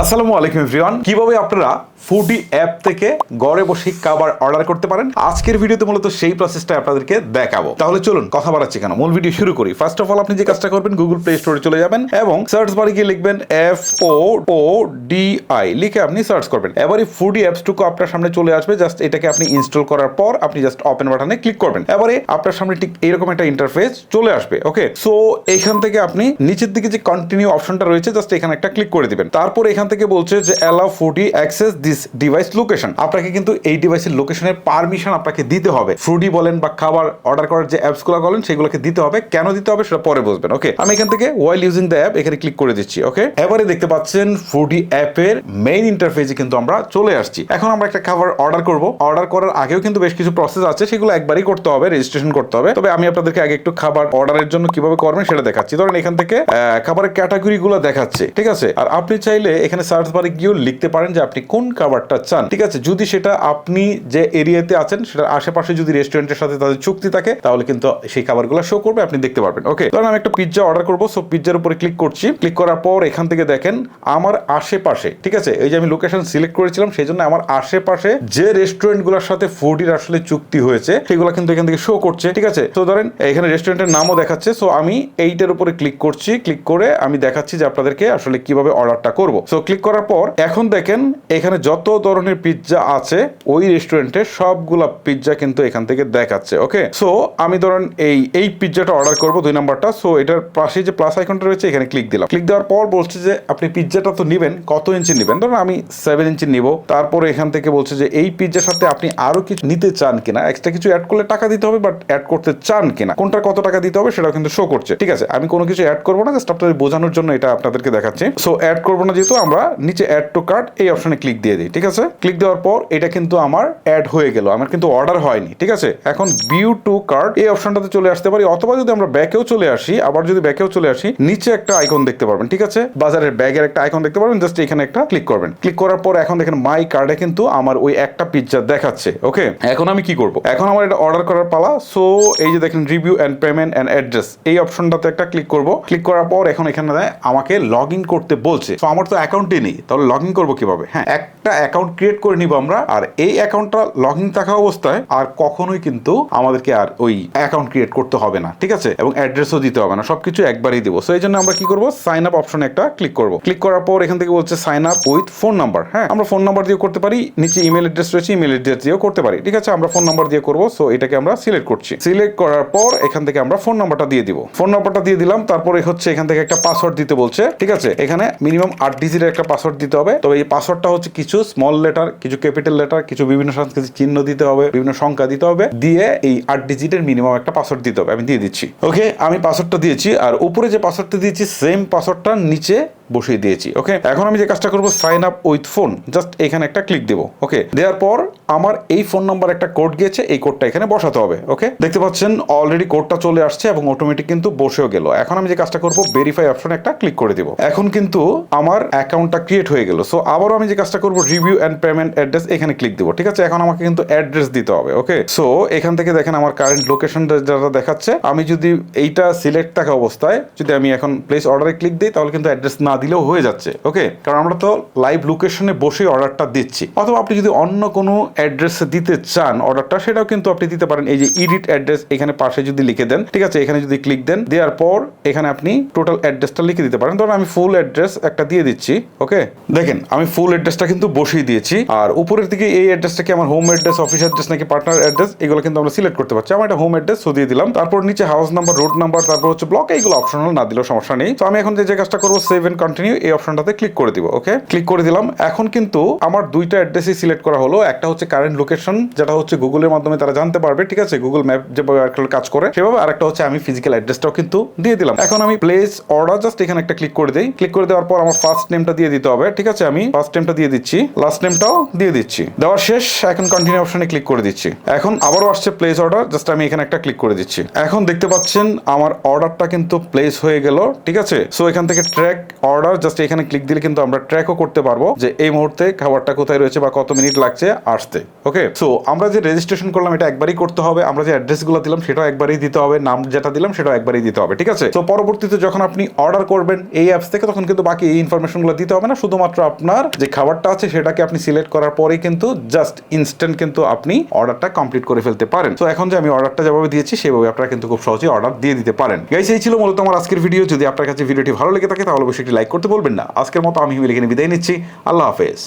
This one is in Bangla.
আসসালামু আলাইকুম, এভরিওয়ান। কীভাবে আপনারা ফুডি অ্যাপ থেকে ঘরে বসে খাবার অর্ডার করতে পারেন? আজকের ভিডিওতে মূলত সেই প্রসেসটা আপনাদেরকে দেখাবো। তাহলে চলুন, কথা বাড়াচ্ছি কেন? মূল ভিডিও শুরু করি। ফার্স্ট অফ অল আপনি যে কাজটা করবেন গুগল প্লে স্টোরে চলে যাবেন এবং সার্চ বারে গিয়ে লিখবেন F O O D I লিখে আপনি সার্চ করবেন। এবারে ফুডি অ্যাপসটুকু আপনার সামনে চলে আসবে। জাস্ট এটাকে আপনি ইনস্টল করার পর আপনি জাস্ট ওপেন বাটনে ক্লিক করবেন। এবারে আপনার সামনে ঠিক এরকম একটা ইন্টারফেস চলে আসবে ওকে সো এখান থেকে আপনি নিচের দিকে যে কন্টিনিউ অপশনটা রয়েছে জাস্ট এখানে একটা ক্লিক করে দিবেন। তারপর এখান থেকে বলছে যে allow Foodi access this device location আপনাকে কিন্তু এই ডিভাইসের লোকেশনের পারমিশন আপনাকে দিতে হবে। ফ্রুডি বলেন বা খাবার অর্ডার করার যে অ্যাপসগুলো বলেন, সেগুলোকে দিতে হবে। কেন দিতে হবে সেটা পরে বুঝবেন ওকে আমি এখান থেকে ওয়াইল ইউজিং দ্য অ্যাপ এখানে ক্লিক করে দিচ্ছি ওকে এবারে দেখতে পাচ্ছেন ফুডি অ্যাপের মেইন ইন্টারফেসে কিন্তু আমরা চলে আসছি। এখন আমরা একটা খাবার অর্ডার করব। অর্ডার করার আগেও কিন্তু বেশ কিছু প্রসেস আছে, সেগুলো একবারই করতে হবে রেজিস্ট্রেশন করতে হবে। তবে আমি আপনাদেরকে আগে একটু খাবার অর্ডারের জন্য কীভাবে করবেন সেটা দেখাচ্ছি। ধরেন এখান থেকে খাবারের ক্যাটাগরি গুলো দেখাচ্ছে, ঠিক আছে? আর আপনি চাইলে এখানে সার্চ বারে গিয়েও লিখতে পারেন যে আপনি কোন খাবারটা চান। ঠিক আছে, যদি সেটা আপনি যে এরিয়াতে আছেন, সেটার আশেপাশে যদি রেস্টুরেন্টের সাথে তাদের চুক্তি থাকে, তাহলে কিন্তু সেই খাবারগুলো শো করবে, আপনি দেখতে পারবেন। ওকে ধরেন আমি একটা পিৎজা অর্ডার করব। সো পিৎজার উপরে ক্লিক করছি। ক্লিক করার পর এখান থেকে দেখেন, আমার আশেপাশে, ঠিক আছে, এই যে আমি লোকেশন সিলেক্ট করেছিলাম, সেই জন্য আমার আশেপাশে যে রেস্টুরেন্ট রেস্টুরেন্টগুলোর সাথে ফুডির আসলে চুক্তি হয়েছে, সেগুলো কিন্তু এখান থেকে শো করছে, ঠিক আছে। তো ধরেন, এখানে রেস্টুরেন্টের নামও দেখাচ্ছে। সো আমি এইটার উপরে ক্লিক করছি। ক্লিক করে আমি দেখাচ্ছি যে আপনাদেরকে আসলে কীভাবে অর্ডারটা করব। সো ক্লিক করার পর এখন দেখেন এখানে যত ধরনের পিৎজা আছে, ওই রেস্টুরেন্টে সবগুলা পিৎজা কিন্তু এখান থেকে দেখাচ্ছে ওকে সো আমি ধরেন এই এই পিৎজাটা অর্ডার করব দুই নাম্বারটা। সো এটার পাশে যে প্লাস আইকনটা রয়েছে, এখানে ক্লিক দিলাম। ক্লিক দেওয়ার পর বলছে যে, আপনি পিৎজাটা তো নেবেন, কত ইঞ্চি নেবেন? ধরুন আমি সেভেন ইঞ্চি নিব। তারপরে এখান থেকে বলছে যে, এই পিৎজার সাথে আপনি আরও কিছু নিতে চান কিনা? এক্সট্রা কিছু অ্যাড করলে টাকা দিতে হবে বাট অ্যাড করতে চান কিনা? কোনটা কত টাকা দিতে হবে, সেটাও কিন্তু শো করছে। ঠিক আছে, আমি কোনো কিছু অ্যাড করব না জাস্ট আপনাদের বোঝানোর জন্য এটা আপনাদেরকে দেখাচ্ছি। সো অ্যাড করব না যেহেতু, আমরা নিচে অ্যাড টু কার্ট এই অপশনে ক্লিক দিয়ে দিই ঠিক আছে? ক্লিক দেওয়ার পর এটা কিন্তু আমার অ্যাড হয়ে গেল আমার কিন্তু অর্ডার হয়নি ঠিক আছে? এখন ভিউ টু কার্ট এই অপশনটাতে চলে আসতে পারি অথবা যদি আমরা ব্যাকেও চলে আসি আবার যদি ব্যাকেও চলে আসি নিচে একটা আইকন দেখতে পারবেন ঠিক আছে? বাজারের ব্যাগের একটা আইকন দেখতে পারবেন জাস্ট এখানে একটা ক্লিক করবেন। ক্লিক করার পর এখন দেখেন মাই কার্ডে কিন্তু আমার ওই একটা পিৎজা দেখাচ্ছে ওকে এখন আমি কি করব? এখন আমার এটা অর্ডার করার পালা সো এই যে দেখেন review and payment and address এই অপশনটাতে একটা ক্লিক করব। ক্লিক করার পর এখন এখানে আমাকে লগ ইন করতে বলছে। তো আমার তো অ্যাকাউন্টই নেই, তাহলে লগ ইন করব কীভাবে? হ্যাঁ একটা অ্যাকাউন্ট ক্রিয়েট করে নিব আমরা, আর এই অ্যাকাউন্টটা লগ ইন থাকা অবস্থায় আর কখনোই কিন্তু আমাদেরকে আর ওই অ্যাকাউন্ট ক্রিয়েট করতে হবে না, ঠিক আছে? এবং অ্যাড্রেসও দিতে হবে না, সবকিছু একবারই দিব। সো এই জন্য আমরা কি করব? সাইন আপ অপশনে একটা ক্লিক করব। ক্লিক করার পর এখান থেকে বলছে sign up with phone number হ্যাঁ? আমরা ফোন নাম্বার দিয়ে করতে পারি, নিচে ইমেল অ্যাড্রেস রয়েছে ইমেল অ্যাড্রেস দিয়েও করতে পারি, ঠিক আছে? আমরা ফোন নাম্বার দিয়ে করব সো এটাকে আমরা সিলেক্ট করছি। সিলেক্ট করার পর এখান থেকে আমরা ফোন নাম্বারটা দিয়ে দিব। ফোন নাম্বারটা দিয়ে দিলাম, তারপরে হচ্ছে এখান থেকে একটা পাসওয়ার্ড দিতে বলছে, ঠিক আছে? এখানে মিনিমাম আট ডিজিটের একটা পাসওয়ার্ড দিতে হবে। তবে এই পাসওয়ার্ডটা হচ্ছে কিছু স্মল লেটার কিছু ক্যাপিটাল লেটার কিছু বিভিন্ন সাংস্কৃতিক চিহ্ন দিতে হবে, বিভিন্ন সংখ্যা দিতে হবে, দিয়ে এই আট ডিজিটের মিনিমাম একটা পাসওয়ার্ড দিতে হবে। আমি দিয়ে দিচ্ছি। ওকে আমি পাসওয়ার্ডটা দিয়েছি, আর উপরে যে পাসওয়ার্ডটা দিয়েছি সেম পাসওয়ার্ডটার নিচে বসিয়ে দিয়েছি ওকে এখন আমি যে কাজটা করব sign up with phone just এখানে একটা ক্লিক দেবো ওকে দেওয়ার পর আমার এই ফোন নাম্বার একটা কোড গিয়েছে, এই কোডটা এখানে বসাতে হবে ওকে দেখতে পাচ্ছেন অলরেডি কোডটা চলে আসছে এবং অটোমেটিক কিন্তু বসেও গেল। এখন আমি যে কাজটা করব ভেরিফাই অপশনে একটা ক্লিক করে দিব। এখন কিন্তু আমার অ্যাকাউন্টটা ক্রিয়েট হয়ে গেল সো আবারও আমি যে কাজটা করব রিভিউ অ্যান্ড পেমেন্ট অ্যাড্রেস এখানে ক্লিক দিব, ঠিক আছে? এখন আমাকে কিন্তু অ্যাড্রেস দিতে হবে ওকে সো এখান থেকে দেখেন আমার কারেন্ট লোকেশন যারা দেখাচ্ছে, আমি যদি এইটা সিলেক্ট থাকা অবস্থায়, যদি আমি এখন প্লেস অর্ডারে ক্লিক দিই, তাহলে কিন্তু অ্যাড্রেস না দিলেও হয়ে যাচ্ছে ওকে কারণ আমরা তো লাইভ লোকেশনে বসে অর্ডারটা দিচ্ছি। অথবা আপনি যদি অন্য কোনো অ্যাড্রেসে দিতে চান অর্ডারটা সেটাও কিন্তু আপনি দিতে পারেন। এই যে ইডিট অ্যাড্রেস এখানে পাশে যদি লিখে দেন, ঠিক আছে? এখানে যদি ক্লিক দেন, দেওয়ার পর এখানে আপনি টোটাল অ্যাড্রেসটা লিখে দিতে পারেন। ধরুন আমি ফুল অ্যাড্রেস একটা দিয়ে দিচ্ছি ওকে দেখেন, আমি ফুল অ্যাড্রেসটা কিন্তু বসিয়ে দিয়েছি। আর উপরের দিকে এই অ্যাড্রেসটা কি আমার হোম অ্যাড্রেস অফিস অ্যাড্রেস নাকি পার্টনার অ্যাড্রেস এগুলো কিন্তু আমরা সিলেক্ট করতে পারছি। আমার এটা হোম অ্যাড্রেস সো দিলাম। তারপর নিচে হাউস নাম্বার রোড নাম্বার তারপর হচ্ছে ব্লক এইগুলো অপশনাল না দিলেও সমস্যা নেই। তো আমি এখন যে কাজটা করব সেভ এন্ড কন্টিনিউ এই অপশনটাতে ক্লিক করে দিব ওকে ক্লিক করে দিলাম। এখন কিন্তু আমার দুইটা অ্যাড্রেসই সিলেক্ট করা হলো। একটা হচ্ছে কারেন্ট লোকেশন যেটা হচ্ছে গুগলের মাধ্যমে তারা জানতে পারবে, ঠিক আছে? গুগল ম্যাপ যেভাবে কাজ করে, সেভাবে আরেকটা হচ্ছে আমি ফিজিক্যাল অ্যাড্রেসটাও কিন্তু দিয়ে দিলাম। এখন আমি প্লেস অর্ডার জাস্ট এখানে একটা ক্লিক করে দিই। ক্লিক করে দেওয়ার পর আমার ফার্স্ট নেমটা দিয়ে দিতে হবে, ঠিক আছে? আমি ফার্স্ট নেমটা দিয়ে দিচ্ছি লাস্ট নেমটাও দিয়ে দিচ্ছি। দেওয়ার শেষ, এখন কন্টিনিউ অপশনে ক্লিক করে দিচ্ছি। এখন আবারও আসছে প্লেস অর্ডার জাস্ট আমি এখানে একটা ক্লিক করে দিচ্ছি। এখন দেখতে পাচ্ছেন, আমার অর্ডারটা কিন্তু প্লেস হয়ে গেল, ঠিক আছে? সো এখান থেকে ট্র্যাক অর্ডার অর্ডার, জাস্ট এখানে ক্লিক দিলে কিন্তু আমরা ট্র্যাকও করতে পারব যে এই মুহূর্তে খাবারটা কোথায় রয়েছে বা কত মিনিট লাগছে আসতে ওকে সো আমরা যে রেজিস্ট্রেশন করলাম, এটা একবারই করতে হবে, আমরা যে অ্যাড্রেসগুলো দিলাম, সেটাও একবারই দিতে হবে, নাম যেটা দিলাম, সেটাও একবারই দিতে হবে, ঠিক আছে? তো পরবর্তীতে যখন আপনি অর্ডার করবেন এই অ্যাপস থেকে, তখন কিন্তু বাকি এই ইনফরমেশনগুলো দিতে হবে না, শুধুমাত্র আপনার যে খাবারটা আছে, সেটাকে আপনি সিলেক্ট করার পরেই কিন্তু জাস্ট ইনস্ট্যান্ট কিন্তু আপনি অর্ডারটা কমপ্লিট করে ফেলতে পারেন। তো এখন যে আমি অর্ডারটা যেভাবে দিয়েছি, সেভাবে আপনারা কিন্তু খুব সহজেই অর্ডার দিয়ে দিতে পারেন। গাইস এই ছিল মূলত আমার আজকের ভিডিও যদি আপনার কাছে ভিডিওটি ভালো লেগে থাকে, তাহলে অবশ্যই একটি লাইক করতে বলবেন না। আজকের মতো আমি এখানে বিদায় নিচ্ছি। আল্লাহ হাফেজ।